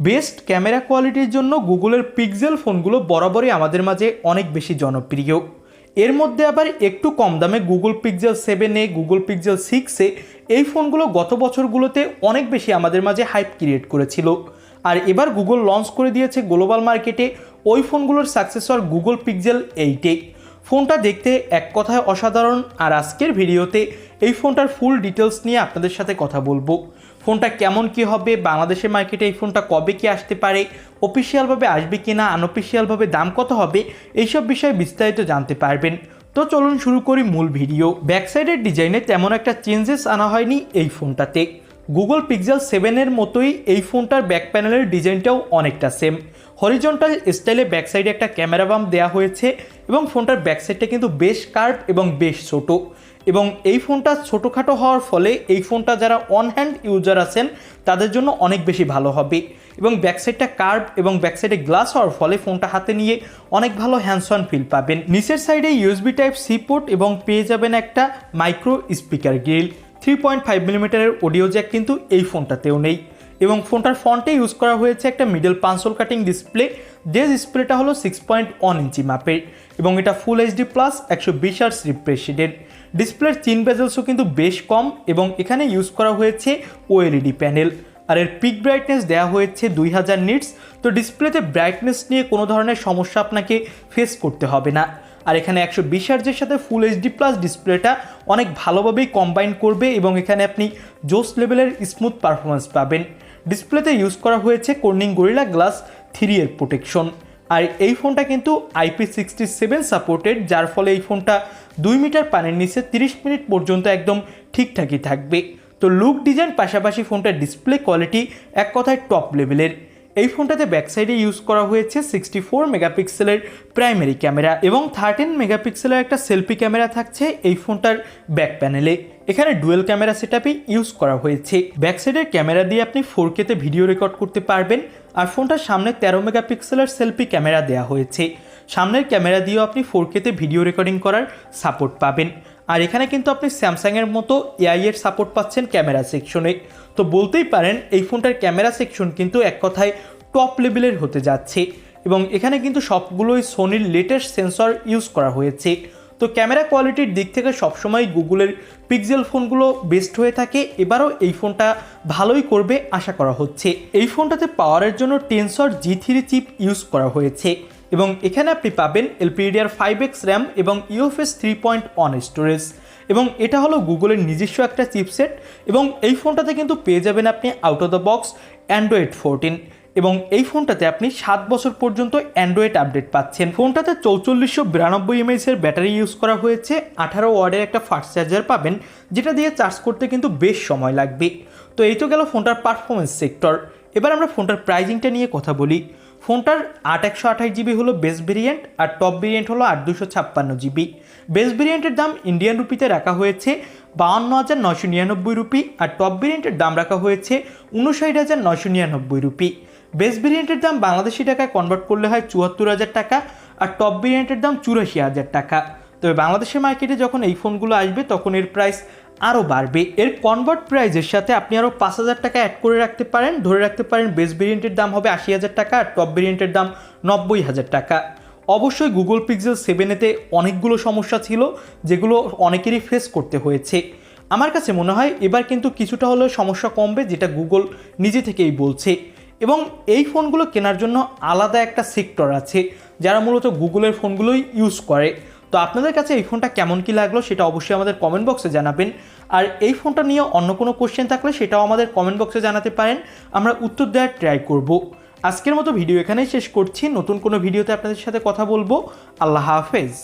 Best camera কোয়ালিটির জন্য গুগলের পিক্সেল ফোনগুলো বরাবরই আমাদের মাঝে অনেক বেশি জনপ্রিয়। এর মধ্যে আবার একটু কম দামে গুগল পিক্সেল সেভেনে গুগল পিক্সেল সিক্সে এই ফোনগুলো গত বছরগুলোতে অনেক বেশি আমাদের মাঝে হাইপ ক্রিয়েট করেছিল। আর এবার গুগল লঞ্চ করে দিয়েছে গ্লোবাল মার্কেটে ওই ফোনগুলোর সাকসেসর গুগল পিক্সেল এইটে ফোনটা দেখতে এক কথায় অসাধারণ। আর আজকের ভিডিওতে এই ফোনটার ফুল ডিটেলস নিয়ে আপনাদের সাথে কথা বলব। ফোনটা কেমন কি হবে, বাংলাদেশের মার্কেটে এই ফোনটা কবে কি আসতে পারে অফিসিয়ালভাবে আসবে কি না আনঅফিসিয়ালভাবে দাম কত হবে, এইসব বিষয়ে বিস্তারিত জানতে পারবেন। তো চলুন শুরু করি মূল ভিডিও। ব্যাক সাইডের ডিজাইনে তেমন একটা চেঞ্জেস আনা হয়নি এই ফোনটাতে। গুগল পিক্সেল সেভেনের মতোই এই ফোনটার ব্যাক প্যানেলের ডিজাইনটাও অনেকটা সেম হরিজন্টাল স্টাইলে ব্যাক সাইডে একটা ক্যামেরা বাম দেওয়া হয়েছে এবং ফোনটার ব্যাক সাইডটা কিন্তু বেশ কার্ভ এবং বেশ ছোট। এবং এই ফোনটা ছোটোখাটো হওয়ার ফলে এই ফোনটা যারা অন হ্যান্ড ইউজার আছেন, তাদের জন্য অনেক বেশি ভালো হবে। এবং ব্যাক সাইডটা কার্ভ এবং ব্যাক সাইডে গ্লাস হওয়ার ফলে ফোনটা হাতে নিয়ে অনেক ভালো হ্যান্ডস অন ফিল পাবেন। নিচের সাইডে ইউএসবি টাইপ সি পোর্ট এবং পেয়ে যাবেন একটা micro speaker grill three point five মিলিমিটারের অডিও জ্যাক কিন্তু এই ফোনটাতেও নেই। এবং ফোনটার ফ্রন্টে ইউজ করা হয়েছে একটা মিডল পাঁচল কাটিং ডিসপ্লে যে ডিসপ্লেটা হলো সিক্স পয়েন্ট ওয়ান ইঞ্চি মাপের। এবং এটা ফুল এইচডি প্লাস একশো বিশ আর্স রিফ্রেশিডের ডিসপ্লের চিন বেজেলসও কিন্তু বেশ কম এবং এখানে ইউজ করা হয়েছে ওএলইডি প্যানেল। আর এর পিক ব্রাইটনেস দেওয়া হয়েছে দুই হাজার নিটস তো ডিসপ্লেতে ব্রাইটনেস নিয়ে কোনো ধরনের সমস্যা আপনাকে ফেস করতে হবে না। আর এখানে একশো বিশ আর্জের সাথে ফুল এইচডি প্লাস ডিসপ্লেটা অনেক ভালোভাবেই কম্বাইন করবে এবং এখানে আপনি জোস লেভেলের স্মুথ পারফরমেন্স পাবেন। ডিসপ্লেতে ইউজ করা হয়েছে কর্নিং গরিলা গ্লাস থ্রি এর প্রোটেকশন আর এই ফোনটা কিন্তু আইপি সিক্সটি সেভেন সাপোর্টেড যার ফলে এই ফোনটা দুই মিটার পানির নিচে তিরিশ মিনিট পর্যন্ত একদম ঠিকঠাকই থাকবে। তো লুক ডিজাইন পাশাপাশি ফোনটার ডিসপ্লে কোয়ালিটি এক কথায় টপ লেভেলের এই ফোনটাতে ব্যাক সাইডে ইউজ করা হয়েছে সিক্সটি ফোর মেগাপিক্সেলের প্রাইমারি ক্যামেরা এবং থার্টিন মেগাপিক্সেলের একটা সেলফি ক্যামেরা থাকছে এই ফোনটার ব্যাক প্যানেলে এখানে ডুয়েল ক্যামেরা সেটআপই ইউজ করা হয়েছে। ব্যাক সাইডের ক্যামেরা দিয়ে আপনি ফোর কেতে ভিডিও রেকর্ড করতে পারবেন আর ফোনটার সামনে তেরো মেগাপিক্সেলের সেলফি ক্যামেরা দেওয়া হয়েছে। সামনের ক্যামেরা দিয়েও আপনি ফোর কেতে ভিডিও রেকর্ডিং করার সাপোর্ট পাবেন। আর এখানে কিন্তু আপনি স্যামসাংয়ের মতো এআই এর সাপোর্ট পাচ্ছেন ক্যামেরা সেকশনে তো বলতেই পারেন, এই ফোনটার ক্যামেরা সেকশন কিন্তু এক কথায় টপ লেভেলের হতে যাচ্ছে এবং এখানে কিন্তু সবগুলোই সোনির লেটেস্ট সেন্সর ইউজ করা হয়েছে। তো ক্যামেরা কোয়ালিটির দিক থেকে সবসময় গুগলের পিক্সেল ফোনগুলো বেস্ট হয়ে থাকে। এবারও এই ফোনটা ভালোই করবে আশা করা হচ্ছে। এই ফোনটাতে পাওয়ারের জন্য Tensor G three chip use করা হয়েছে। এবং এখানে আপনি পাবেন এলপিডিআর ফাইভ এক্স র্যাম এবং UFS three point one storage এবং এটা হলো গুগলের নিজস্ব একটা চিপসেট এবং এই ফোনটাতে কিন্তু পেয়ে যাবেন আপনি out of the box Android fourteen এবং এই ফোনটাতে আপনি সাত বছর পর্যন্ত অ্যান্ড্রয়েড আপডেট পাচ্ছেন। ফোনটাতে চৌচল্লিশশো বিরানব্বই এমএইচের ব্যাটারি ইউজ করা হয়েছে। আঠারো ওয়ার্ডের একটা ফাস্ট চার্জার পাবেন, যেটা দিয়ে চার্জ করতে কিন্তু বেশ সময় লাগবে। তো এই তো গেল ফোনটার পারফরমেন্স সেক্টর এবার আমরা ফোনটার প্রাইজিংটা নিয়ে কথা বলি। ফোনটার আট একশো আঠাশ জিবি হলো বেস ভেরিয়েন্ট আর টপ ভেরিয়েন্ট হলো আট দুশো ছাপ্পান্ন জিবি। বেস ভেরিয়েন্টের দাম ইন্ডিয়ান রুপিতে রাখা হয়েছে বাউন্ন হাজার নশো নিরানব্বই রুপি আর টপ ভেরিয়েন্টের দাম রাখা হয়েছে উনষাট হাজার নশো নিরানব্বই রুপি। বেস ভেরিয়েন্টের দাম বাংলাদেশি টাকায় কনভার্ট করলে হয় চুয়াত্তর হাজার টাকা আর টপ ভেরিয়েন্টের দাম চুরাশি হাজার টাকা। তবে বাংলাদেশের মার্কেটে যখন এই ফোনগুলো আসবে, তখন এর প্রাইস আরও বাড়বে। এর কনভার্ট প্রাইজের সাথে আপনি আরও পাঁচ হাজার টাকা অ্যাড করে রাখতে পারেন। ধরে রাখতে পারেন বেস ভেরিয়েন্টের দাম হবে আশি হাজার টাকা, আর টপ ভেরিয়েন্টের দাম নব্বই হাজার টাকা। অবশ্যই গুগল পিক্সেল সেভেনেতে অনেকগুলো সমস্যা ছিল, যেগুলো অনেকেরই ফেস করতে হয়েছে। আমার কাছে মনে হয় এবার কিন্তু কিছুটা হলেও সমস্যা কমবে, যেটা গুগল নিজে থেকেই বলছে। এবং এই ফোনগুলো কেনার জন্য আলাদা একটা সেক্টর আছে, যারা মূলত গুগলের ফোনগুলোই ইউজ করে। তো আপনাদের কাছে এই ফোনটা কেমন কি লাগল সেটা অবশ্যই আমাদের কমেন্ট বক্সে জানাবেন। আর এই ফোনটা নিয়ে অন্য কোনো কোশ্চেন থাকলে সেটাও আমাদের কমেন্ট বক্সে জানাতে পারেন। আমরা উত্তর দেওয়ার ট্রাই করব। আজকের মতো ভিডিও এখানেই শেষ করছি। নতুন কোনো ভিডিওতে আপনাদের সাথে কথা বলব। আল্লাহ হাফেজ।